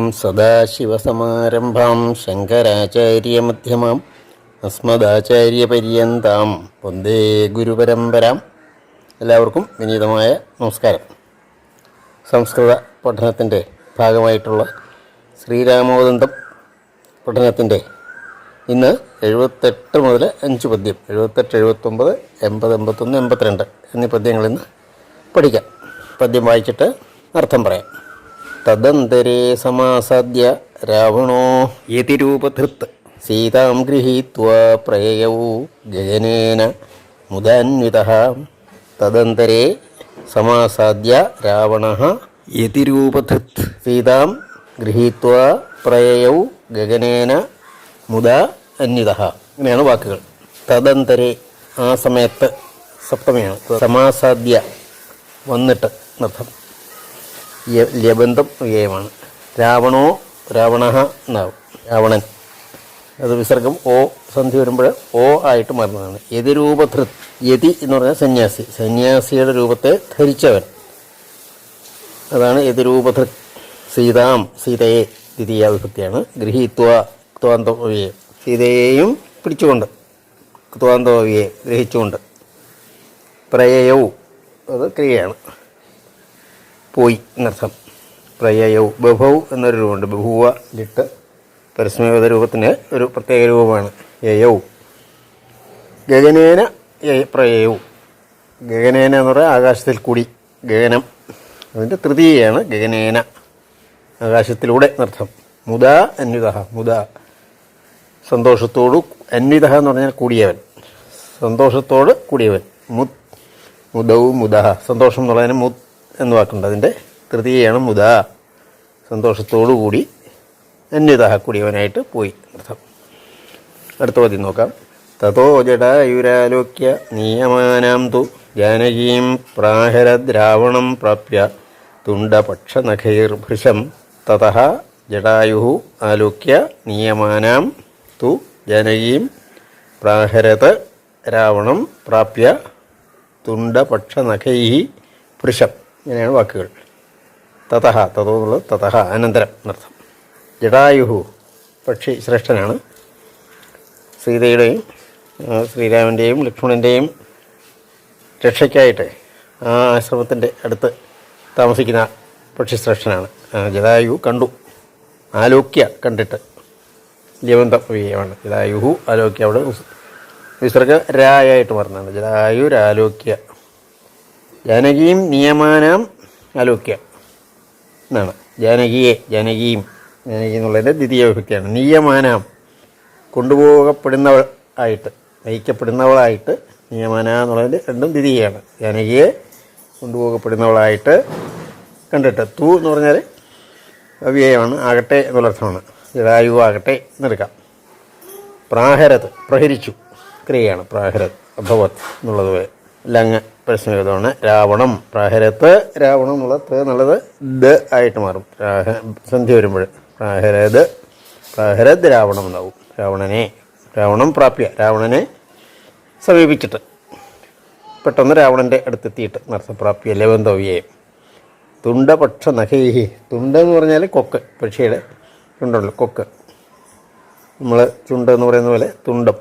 ഓം സദാശിവസമാരംഭം ശങ്കരാചാര്യമധ്യമാം അസ്മദാചാര്യപര്യന്താം വന്ദേ ഗുരുപരമ്പരാം എല്ലാവർക്കും വിനീതമായ നമസ്കാരം. സംസ്കൃത പഠനത്തിന്റെ ഭാഗമായിട്ടുള്ള ശ്രീരാമോദന്തം പഠനത്തിന്റെ ഇന്ന് എഴുപത്തെട്ട് മുതൽ അഞ്ച് പദ്യം എഴുപത്തെട്ട് എഴുപത്തൊമ്പത് എൺപത് എൺപത്തൊന്ന് എൺപത്തിരണ്ട് എന്നീ പദ്യങ്ങളിൽ നിന്ന് പഠിക്കാം. പദ്യം വായിച്ചിട്ട് അർത്ഥം പറയാം. തദന്തരേ സമാസാദ്യ രാവണോ? യതിരൂപധൃത്ത് സീതാം ഗൃഹീത്വാ പ്രയയൗ ഗഗനേന മുദാന്വിത. തദന്തരേ സമാസാദ്യ രാവണ. യതിരൂപധൃത് സീതാം ഗൃഹീത്വാ പ്രയയൗ ഗഗനേന മുദ അന്വിത അങ്ങനെയാണ് വാക്കുകൾ. തദന്തരെ ആ സമയത്ത് സപ്തമിയാണ്. സമാസാദ്യ വന്നിട്ട് എന്നർത്ഥം. ലബന്ധം വ്യയമാണ് രാവണോ രാവണ എന്നാവും. രാവണൻ. അത് വിസർഗം ഓ സന്ധി വരുമ്പോൾ ഓ ആയിട്ട് മാറുന്നതാണ്. യതിരൂപധൃ യതി എന്ന് പറഞ്ഞാൽ സന്യാസി. സന്യാസിയുടെ രൂപത്തെ ധരിച്ചവൻ. അതാണ് യതിരൂപധൃ സീതാം സീതയെ ദ്വിതീയ വിഭക്തിയാണ് ഗൃഹീത്വ ക്വാന്തവ്യെ സീതയെയും പിടിച്ചുകൊണ്ട് ക്വാന്തവ്യെ ഗ്രഹിച്ചുകൊണ്ട്. പ്രയയവും അത് ക്രിയയാണ്. പോയി എന്നർത്ഥം. പ്രയയൗ ബഭൗ എന്നൊരു രൂപമുണ്ട്. ബഹുവ ലിട്ട് പരസ്മേവത രൂപത്തിന് ഒരു പ്രത്യേക രൂപമാണ്. യയൗ. ഗഗനേന യ- പ്രയയൗ. ഗഗനേന എന്ന് പറയുക ആകാശത്തിൽ കൂടി ഗഗനം. അതിന്റെ തൃതീയാണ് ഗഗനേന. ആകാശത്തിലൂടെ എന്നർത്ഥം. മുദ അന്വിത മുദ. സന്തോഷത്തോടു അന്വിത എന്ന് പറഞ്ഞാൽ കൂടിയവൻ. സന്തോഷത്തോട് കൂടിയവൻ. മുത് മുദൗ മുദ സന്തോഷം എന്നുള്ളതിന് മുത് എന്ന് വാക്കുണ്ട്. അതിന്റെ തൃതീയാണ് മുത സന്തോഷത്തോടു കൂടി അന്യത കൂടിയവനായിട്ട് പോയി. അർത്ഥം. അടുത്ത പദ്യം നോക്കാം. തതോ ജടായുരാലോക്യ നിയമാനാം തു ജാനകീം പ്രാഹരദ്രാവണം പ്രാപ്യ തുണ്ടപക്ഷനഖൈർഭൃശം തത ജടായു ആലോക്യ നിയമാനാം തു ജാനകീം പ്രാഹരത് രാവണം പ്രാപ്യ തുണ്ടപക്ഷനഖൈ ഭൃശം. ഇങ്ങനെയാണ് വാക്കുകൾ. തതഹ തതോ എന്നുള്ളത് തതഹ അനന്തരം എന്നർത്ഥം. ജടായുഹു പക്ഷി ശ്രേഷ്ഠനാണ്. സീതയുടെയും ശ്രീരാമന്റെയും ലക്ഷ്മണന്റെയും രക്ഷയ്ക്കായിട്ട് ആ ആശ്രമത്തിന്റെ അടുത്ത് താമസിക്കുന്ന പക്ഷിശ്രേഷ്ഠനാണ് ശ്രേഷ്ഠനാണ്. ജടായു കണ്ടു. ആലോക്യ കണ്ടിട്ട്. ലിവന്തമാണ് ജടായുഹു ആലോക്യ അവിടെ വിസർഗ രായായിട്ട് പറഞ്ഞതാണ് ജടായുരാലോക്യ ജാനകീം നിയമാനാം അലോക്യ എന്നാണ്. ജാനകിയെ ജാനകിയും ജാനകി എന്നുള്ളതിന്റെ ദ്വിതീയ വിഭക്തിയാണ്. നിയമാനാം. കൊണ്ടുപോകപ്പെടുന്നവൾ ആയിട്ട് നയിക്കപ്പെടുന്നവളായിട്ട് നിയമാന എന്നുള്ളതിന്റെ രണ്ടും ദ്വിതീയാണ് ജാനകിയെ കൊണ്ടുപോകപ്പെടുന്നവളായിട്ട് കണ്ടിട്ട് തൂ എന്ന് പറഞ്ഞാൽ അവ്യയമാണ് ആകട്ടെ എന്നുള്ള അർത്ഥമാണ്. ജടായു ആകട്ടെ എന്നെടുക്കാം. പ്രാഹരത് പ്രഹരിച്ചു. ക്രിയയാണ് പ്രാഹരത് അഭവത് എന്നുള്ളത്. ലങ് പ്രശ്നമാണ് രാവണം പ്രാഹരത്ത്. രാവണം എന്നുള്ള ത് എന്നുള്ളത് ദ ആയിട്ട് മാറും. പ്രാഹ സന്ധി വരുമ്പോൾ പ്രാഹരത് പ്രാഹരത് രാവണം എന്നാവും. രാവണനെ രാവണം പ്രാപ്യ രാവണനെ സമീപിച്ചിട്ട്. പെട്ടെന്ന് രാവണന്റെ അടുത്തെത്തിയിട്ട് നർത്തപ്രാപ്യ ലവന്തവ്യേ. തുണ്ടപക്ഷ നഖേഹി. തുണ്ട എന്ന് പറഞ്ഞാൽ കൊക്ക് പക്ഷിയുടെ ചുണ്ടുണ്ട് കൊക്ക്. നമ്മൾ ചുണ്ട് എന്ന് പറയുന്ന പോലെ തുണ്ടം.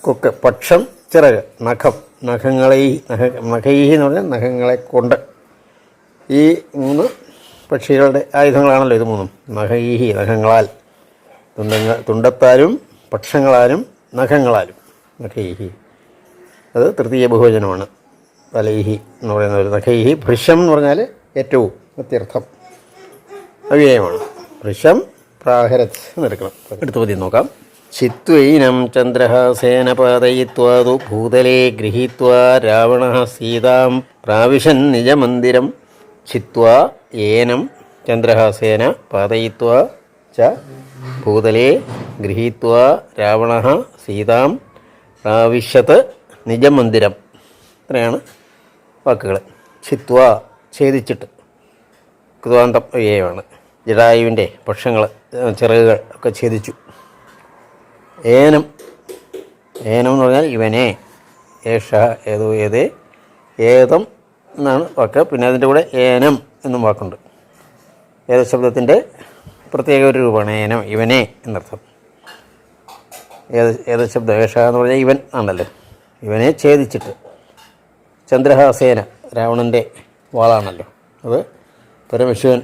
കൊക്ക് പക്ഷം ചിറക് നഖം. നഖങ്ങളെ നഖ നഖൈഹി എന്ന് പറഞ്ഞാൽ നഖങ്ങളെ കൊണ്ട്. ഈ മൂന്ന് പക്ഷികളുടെ ആയുധങ്ങളാണല്ലോ ഇത് മൂന്നും. നഖൈഹി നഖങ്ങളാൽ. തുണ്ടങ്ങൾ തുണ്ടത്താലും പക്ഷങ്ങളാലും നഖങ്ങളാലും. നഖൈഹി. അത് തൃതീയ ബഹുവചനമാണ്. തലൈഹി എന്ന് പറയുന്ന ഒരു നഖൈഹി. ഭൃശം എന്ന് പറഞ്ഞാൽ ഏറ്റവും വ്യത്യർത്ഥം അവ്യയമാണ് ഭൃശം പ്രാഹരത് എന്നെടുക്കണം അടുത്ത പതി നോക്കാം. ചിത്വൈനം ചന്ദ്രഹാസേന പാതയിത്വാതു ഭൂതലേ ഗൃഹീത്വാ രാവണ സീതാം പ്രാവിശൻ നിജമന്ദിരം ചിത്വാ ഏനം ചന്ദ്രഹാസേന പാതയിത്വാ ച ഭൂതലേ ഗൃഹീത്വാ രാവണ സീതാം പ്രാവിശത് നിജമന്ദിരം. ഇത്രയാണ് വാക്കുകൾ ചിത്വ ഛേദിച്ചിട്ട്. കൃതാന്തം ഏയാണ് ജഡായുവിന്റെ പക്ഷങ്ങൾ ചിറകുകൾ ഒക്കെ ഛേദിച്ചു. ഏനം. ഏനം എന്ന് പറഞ്ഞാൽ ഇവനെ. ഏഷ ഏതോ ഏത് ഏതം എന്നാണ് വാക്ക്. പിന്നെ അതിന്റെ കൂടെ ഏനം എന്നും വാക്കുണ്ട്. ഏതശബ്ദത്തിന്റെ പ്രത്യേക ഒരു രൂപമാണ് ഏനം ഇവനെ എന്നർത്ഥം. ഏത് ഏത് ശബ്ദം ഏഷ എന്ന് പറഞ്ഞാൽ ഇവൻ ആണല്ലോ. ഇവനെ ഛേദിച്ചിട്ട്. ചന്ദ്രഹാസേന രാവണന്റെ വാളാണല്ലോ. അത് പരമശിവൻ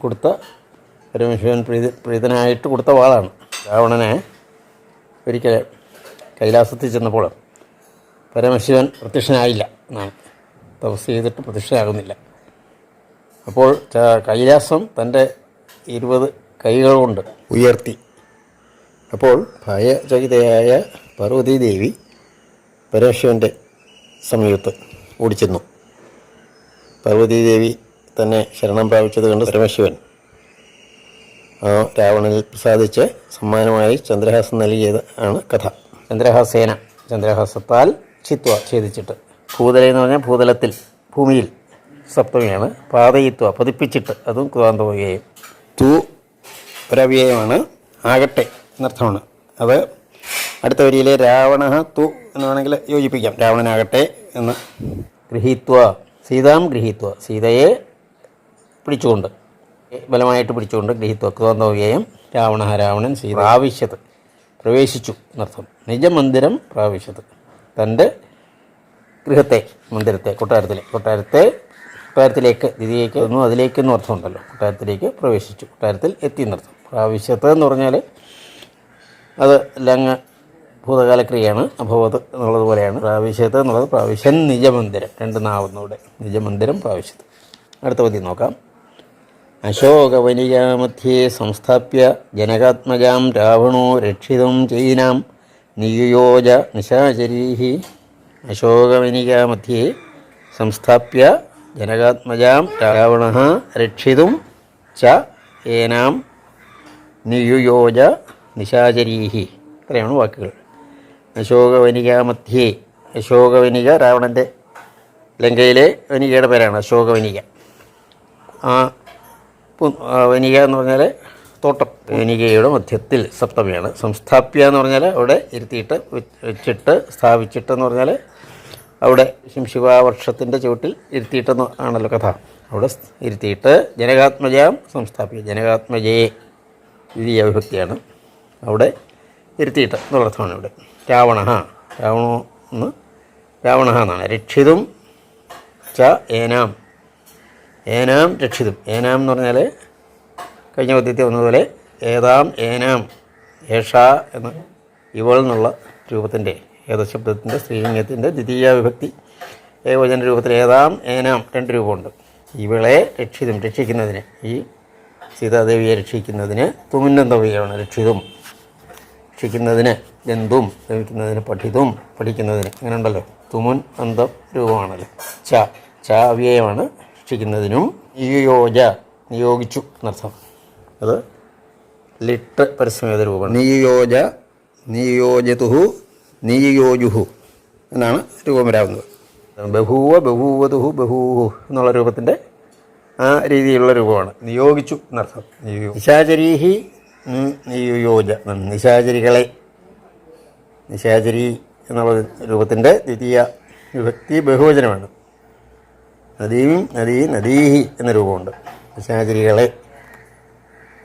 കൊടുത്ത പരമശിവൻ പ്രീതി പ്രീതനായിട്ട് കൊടുത്ത വാളാണ്. രാവണനെ ഒരിക്കൽ കൈലാസത്തിൽ ചെന്നപ്പോൾ പരമശിവൻ പ്രത്യക്ഷനായില്ല എന്നാണ്. തപസ് ചെയ്തിട്ട് പ്രത്യക്ഷനാകുന്നില്ല. അപ്പോൾ കൈലാസം തന്റെ ഇരുപത് കൈകൾ കൊണ്ട് ഉയർത്തി. അപ്പോൾ ഭയചകിതയായ പാർവതീദേവി പരമശിവന്റെ സമീപത്ത് ഓടിച്ചെന്നു. പാർവതീദേവി തന്നെ ശരണം പ്രാപിച്ചത് കണ്ട് പരമശിവൻ രാവണനിൽ പ്രസാദിച്ച് സമ്മാനമായി ചന്ദ്രഹാസം നൽകിയത് ആണ് കഥ. ചന്ദ്രഹാസേന ചന്ദ്രഹാസത്താൽ ചിത്വ ഛേദിച്ചിട്ട്. ഭൂതല എന്ന് പറഞ്ഞാൽ ഭൂതലത്തിൽ ഭൂമിയിൽ സപ്തമിയാണ്. പാതയിത്വ പതിപ്പിച്ചിട്ട് അതും കുതാന്തവുകയും തു ഒരവ്യയമാണ് ആകട്ടെ എന്നർത്ഥമാണ്. അത് അടുത്ത വരിയിലെ രാവണ തു എന്ന് വേണമെങ്കിൽ യോജിപ്പിക്കാം. രാവണനാകട്ടെ എന്ന്. ഗൃഹീത്വ സീതാം ഗൃഹീത്വ സീതയെ പിടിച്ചുകൊണ്ട് ബലമായിട്ട് പിടിച്ചുകൊണ്ട് ഗൃഹീത്വ കുതോന്തവ്യയം രാവണ രാവണൻ സീത പ്രവേശിച്ചു എന്നർത്ഥം. നിജമന്ദിരം പ്രാവശ്യത് തന്റെ ഗൃഹത്തെ മന്ദിരത്തെ കൊട്ടാരത്തിലെ കൊട്ടാരത്തെ കൊട്ടാരത്തിലേക്ക് ദിതിയേക്ക് ഒന്നും അതിലേക്കെന്നും അർത്ഥമുണ്ടല്ലോ. കൊട്ടാരത്തിലേക്ക് പ്രവേശിച്ചു കൊട്ടാരത്തിൽ എത്തി എന്നർത്ഥം. പ്രാവശ്യത്ത് എന്ന് പറഞ്ഞാൽ അത് ലങ്ങ ഭൂതകാലക്രിയയാണ് അഭവത് എന്നുള്ളത് പോലെയാണ്. പ്രാവശ്യത്ത് എന്നുള്ളത് പ്രാവശ്യൻ നിജമന്ദിരം രണ്ട് നാവുന്നൂടെ നിജമന്ദിരം പ്രാവശ്യത്ത്. അടുത്ത പതി നോക്കാം. അശോകവനികാമധ്യേ സംസ്ഥാപ്യ ജനകാത്മജാം രാവണോ രക്ഷിതം ചൈനാം നിയുയോജ നിശാചരീഹി. അശോകവനികാമധ്യേ സംസ്ഥാപ്യ ജനകാത്മജാം രാവണ രക്ഷിതും ച ഏനാം നിയുയോജ നിശാചരീഹി. ഇത്രയാണ് വാക്കുകൾ. അശോകവനികാമധ്യേ അശോകവനിക രാവണന്റെ ലങ്കയിലെ വനികയുടെ പേരാണ് അശോകവനിക. ആ വനിക എന്ന് പറഞ്ഞാൽ തോട്ടം. വനികയുടെ മധ്യത്തിൽ സപ്തമിയാണ്. സംസ്ഥാപ്യ എന്ന് പറഞ്ഞാൽ അവിടെ ഇരുത്തിയിട്ട് വെച്ചിട്ട് സ്ഥാപിച്ചിട്ടെന്ന് പറഞ്ഞാൽ അവിടെ ശിംശിവാവർഷത്തിന്റെ ചുവട്ടിൽ ഇരുത്തിയിട്ടെന്ന് ആണല്ലോ കഥ. അവിടെ ഇരുത്തിയിട്ട് ജനകാത്മജാം സംസ്ഥാപിക്കുക ജനകാത്മജയെ ദ്വിതീയ വിഭക്തിയാണ് അവിടെ ഇരുത്തിയിട്ട് എന്നുള്ള അർത്ഥമാണ് ഇവിടെ. രാവണ രാവണോ എന്ന് രാവണ എന്നാണ്. രക്ഷിതും ച ഏനാം. ഏനാം രക്ഷിതും. ഏനാം എന്ന് പറഞ്ഞാൽ കഴിഞ്ഞ പദ്ധ്യത്തിൽ വന്നതുപോലെ ഏതാം ഏനാം ഏഷ എന്ന് ഇവൾ എന്നുള്ള രൂപത്തിന്റെ ഏതശബ്ദത്തിന്റെ സ്ത്രീലിംഗത്തിന്റെ ദ്വിതീയ വിഭക്തി ഏകവചന രൂപത്തിൽ ഏതാം ഏനാം രണ്ട് രൂപമുണ്ട്. ഇവളെ രക്ഷിതും രക്ഷിക്കുന്നതിന് ഈ സീതാദേവിയെ രക്ഷിക്കുന്നതിന് തുമിന്നം തവികയാണ് രക്ഷിതും. രക്ഷിക്കുന്നതിന് ജന്തും ലഭിക്കുന്നതിന് പഠിതും പഠിക്കുന്നതിന് അങ്ങനെ ഉണ്ടല്ലോ തുമുൻ അന്തം രൂപമാണല്ലോ ച ച അവ്യയമാണ് രക്ഷിക്കുന്നതിനും നിയോജ നിയോഗിച്ചു എന്നർത്ഥം. അത്? ലിട്ട് പരസ്മേത രൂപമാണ്. നിയോജ നിയോജതുഹു നിയോജുഹു എന്നാണ് രൂപം വരാവുന്നത്. ബഹൂവ ബഹൂവതുഹു ബഹൂഹു എന്നുള്ള രൂപത്തിന്റെ ആ രീതിയിലുള്ള രൂപമാണ്. നിയോഗിച്ചു എന്നർത്ഥം. നിയോ നിശാചരീഹി നിയോജ. നിശാചരികളെ. നിശാചരി എന്നുള്ള രൂപത്തിന്റെ ദ്വിതീയ വിഭക്തി ബഹുവചനമാണ്. നദീം നദീ നദീഹി എന്ന രൂപമുണ്ട്. ദക്ഷിണാചരികളെ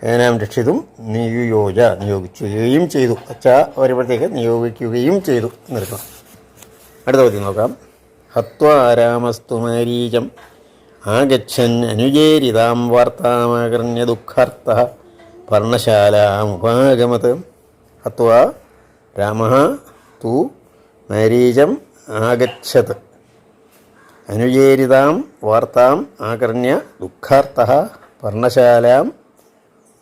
ഏനാം രക്ഷിതും നിയോജ നിയോഗിക്കുകയും ചെയ്തു. അച്ഛ വരുമ്പോഴത്തേക്ക് നിയോഗിക്കുകയും ചെയ്തു എന്നിരിക്കണം അടുത്ത പദ്യം നോക്കാം. ഹത്വാരാമസ്തു മാരീചം ആഗച്ഛൻ അനുചേരിതാം വാർത്താമാകർണ്യ ദുഃഖാർത്ഥ പർണശാലാമുപാഗമത് ഹത്വാ രാമ തു മാരീചം ആഗച്ഛത്. അനുചേരിതാം വാർത്താം ആകർണ്യ ദുഃഖാർത്ഥ പർണശാലാം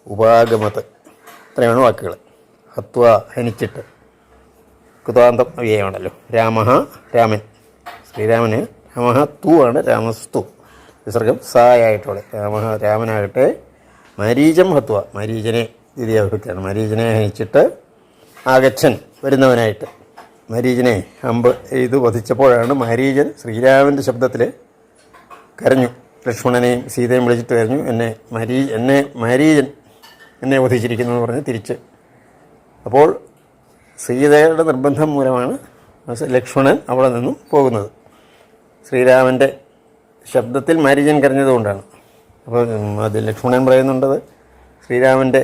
ഉപാഗമത്. ഇത്രയാണ് വാക്കുകൾ ഹത്വ ഹനിച്ചിട്ട്. കൃതാന്തം അവ്യയമാണല്ലോ രാമ രാമൻ. ശ്രീരാമന് രാമ തു ആണ് രാമസ്തു. വിസർഗം സായായിട്ടുള്ളത് രാമ രാമനാകട്ടെ. മരീചം ഹത്വ. മരീചനെ ദ്വിതീയ മരീചനെ ഹനിച്ചിട്ട് ആഗച്ഛൻ വരുന്നവനായിട്ട്. മരീചനെ അമ്പ് ഇത് വധിച്ചപ്പോഴാണ് മരീചൻ ശ്രീരാമന്റെ ശബ്ദത്തിൽ കരഞ്ഞു. ലക്ഷ്മണനെയും സീതയും വിളിച്ചിട്ട് കരഞ്ഞു. എന്നെ മരീ എന്നെ മരീചൻ എന്നെ വധിച്ചിരിക്കുന്നു എന്ന് പറഞ്ഞ് തിരിച്ച്. അപ്പോൾ സീതയുടെ നിർബന്ധം മൂലമാണ് ലക്ഷ്മണൻ അവിടെ നിന്നും പോകുന്നത്. ശ്രീരാമന്റെ ശബ്ദത്തിൽ മരീചൻ കരഞ്ഞതുകൊണ്ടാണ്. അപ്പോൾ അത് ലക്ഷ്മണൻ പറയുന്നുണ്ടത് ശ്രീരാമന്റെ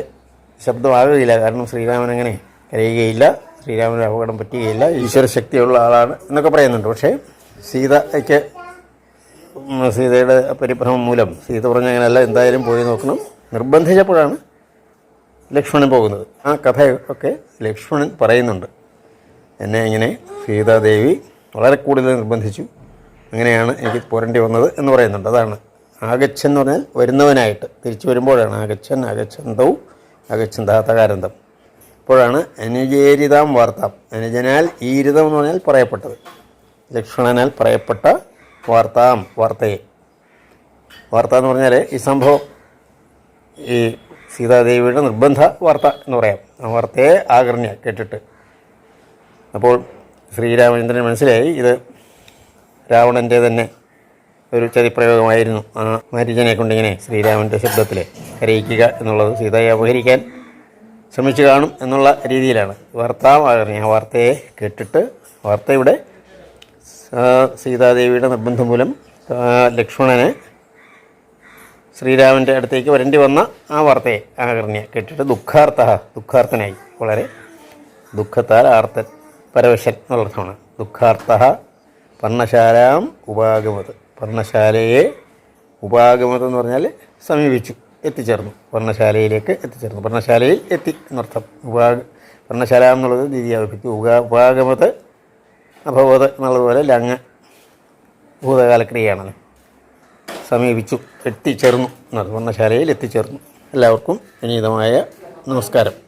ശബ്ദമാകുകയില്ല. കാരണം ശ്രീരാമൻ അങ്ങനെ കരയുകയില്ല. ശ്രീരാമന് അപകടം പറ്റുകയില്ല ഈശ്വര ശക്തിയുള്ള ആളാണ് എന്നൊക്കെ പറയുന്നുണ്ട്. പക്ഷേ സീതയ്ക്ക് സീതയുടെ പരിഭ്രമം മൂലം സീത പറഞ്ഞ അങ്ങനെയല്ല എന്തായാലും പോയി നോക്കണം. നിർബന്ധിച്ചപ്പോഴാണ് ലക്ഷ്മണൻ പോകുന്നത്. ആ കഥ ഒക്കെ ലക്ഷ്മണൻ പറയുന്നുണ്ട്. എന്നെ ഇങ്ങനെ സീതാദേവി വളരെ കൂടുതൽ നിർബന്ധിച്ചു. അങ്ങനെയാണ് എനിക്ക് പോരേണ്ടി വന്നത് എന്ന് പറയുന്നുണ്ട്. അതാണ് ആഗച്ഛൻ എന്ന് പറഞ്ഞാൽ വരുന്നവനായിട്ട്. തിരിച്ചു വരുമ്പോഴാണ് ആഗച്ഛൻ ആഗച്ഛന്തവും ആഗച്ഛന്താതകാരന്തം. അപ്പോഴാണ് അനുചേരിതാം വാർത്താം. അനുജനാൽ ഈരിതം എന്ന് പറഞ്ഞാൽ പറയപ്പെട്ടത്. ലക്ഷ്മണനാൽ പറയപ്പെട്ട വാർത്താം വാർത്തയെ. വാർത്ത എന്ന് പറഞ്ഞാൽ ഈ സംഭവം ഈ സീതാദേവിയുടെ നിർബന്ധ വാർത്ത എന്ന് പറയാം. ആ വാർത്തയെ ആകർണ്യ കേട്ടിട്ട്. അപ്പോൾ ശ്രീരാമചന്ദ്രൻ മനസ്സിലായി ഇത് രാവണന്റെ തന്നെ ഒരു ചതിപ്രയോഗമായിരുന്നു ആ മരിജനെ കൊണ്ടിങ്ങനെ ശ്രീരാമന്റെ ശബ്ദത്തിൽ കരയിക്കുക എന്നുള്ളത് സീതയെ അപഹരിക്കാൻ ശ്രമിച്ചു കാണും എന്നുള്ള രീതിയിലാണ്. വാർത്ത ആ വാർത്തയെ കേട്ടിട്ട് വാർത്തയുടെ സീതാദേവിയുടെ നിർബന്ധം മൂലം ലക്ഷ്മണന് ലക്ഷ്മണനെ ശ്രീരാമന്റെ അടുത്തേക്ക് വരേണ്ടി വന്ന ആ വാർത്തയെ ആകർണ്യ കേട്ടിട്ട് ദുഃഖാർത്ഥ ദുഃഖാർത്ഥനായി വളരെ ദുഃഖത്താൽ ആർത്തൻ പരവശൻ എന്നുള്ളതാണ് ദുഃഖാർത്ഥ പർണശാലാം ഉപാഗമത്. പർണശാലയെ ഉപാഗമത് എന്ന് പറഞ്ഞാൽ സമീപിച്ചു. എത്തിച്ചേർന്നു. വർണശാലയിലേക്ക് എത്തിച്ചേർന്നു. വർണശാലയിൽ എത്തി എന്നർത്ഥം. ഉപാഗ വർണശാല എന്നുള്ളത് ദ്വിതീയാവിഭക്തി ഉപാ ഉപാഗമത് അഭവത് എന്നുള്ളതുപോലെ ലങ് ഭൂതകാലക്രിയയാണല്ലോ. സമീപിച്ചു എത്തിച്ചേർന്നു എന്നത് വർണശാലയിൽ എത്തിച്ചേർന്നു. എല്ലാവർക്കും വിനീതമായ നമസ്കാരം.